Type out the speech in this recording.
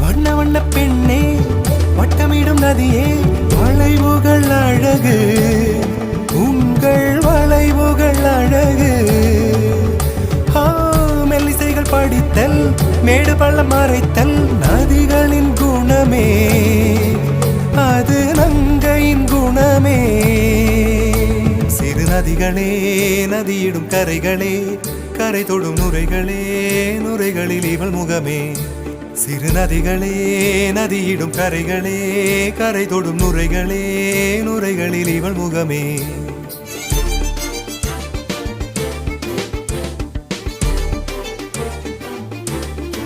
வண்ண வண்ண பெண்ணே வட்டமிடும் நதியே. மேடு பள்ளம் மறைத்தல் நதிகளின் குணமே. அது நங்கையின் குணமே. சிறு நதிகளே நதியிடும் கரைகளே கரை தொடும் நுரைகளே நுரைகளில் இவள் முகமே. சிறு நதிகளே நதியிடும் கரைகளே கரை தொடும் நுரைகளே நுரைகளில் இவள் முகமே.